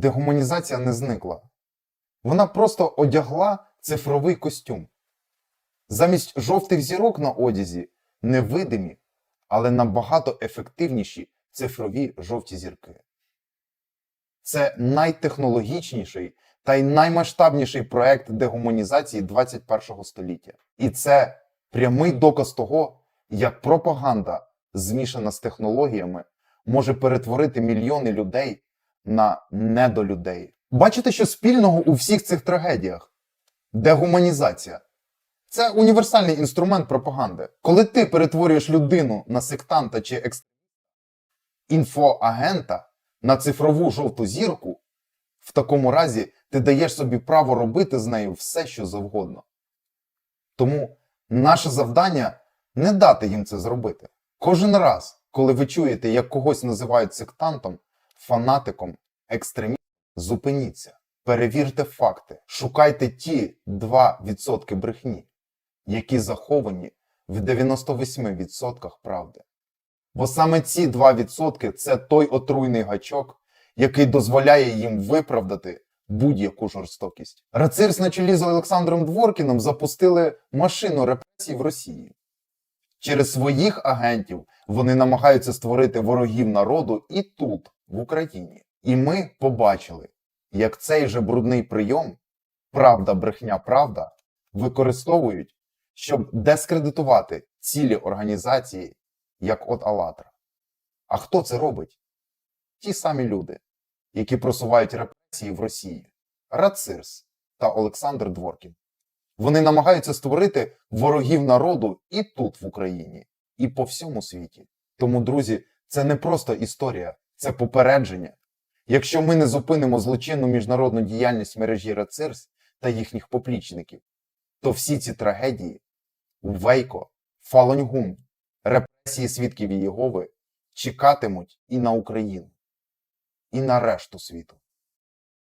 дегуманізація не зникла. Вона просто одягла цифровий костюм. Замість жовтих зірок на одязі невидимі, але набагато ефективніші цифрові жовті зірки. Це найтехнологічніший та й наймасштабніший проект дегуманізації 21 століття. І це прямий доказ того, як пропаганда, змішана з технологіями, може перетворити мільйони людей на недолюдей. Бачите, що спільного у всіх цих трагедіях? Дегуманізація. Це універсальний інструмент пропаганди. Коли ти перетворюєш людину на сектанта чи екс... інфоагента на цифрову жовту зірку, в такому разі ти даєш собі право робити з нею все, що завгодно. Тому наше завдання не дати їм це зробити. Кожен раз, коли ви чуєте, як когось називають сектантом, фанатиком, екстремістом, зупиніться, перевірте факти, шукайте ті 2% брехні, які заховані в 98% правди. Бо саме ці 2% це той отруйний гачок, який дозволяє їм виправдати будь-яку жорстокість. Рацирс на чолі з Олександром Дворкіном запустили машину репресій в Росії. Через своїх агентів вони намагаються створити ворогів народу і тут, в Україні. І ми побачили, як цей же брудний прийом правда, брехня, правда використовують, щоб дескредитувати цілі організації, як от «АЛЛАТРА». А хто це робить? Ті самі люди, які просувають репресії в Росії Рацирс та Олександр Дворкін. Вони намагаються створити ворогів народу і тут, в Україні, і по всьому світі. Тому, друзі, це не просто історія, це попередження. Якщо ми не зупинимо злочинну міжнародну діяльність мережі Рацирс та їхніх поплічників, то всі ці трагедії Вейко, Фалоньгун, репресії свідків Єгови чекатимуть і на Україну, і на решту світу.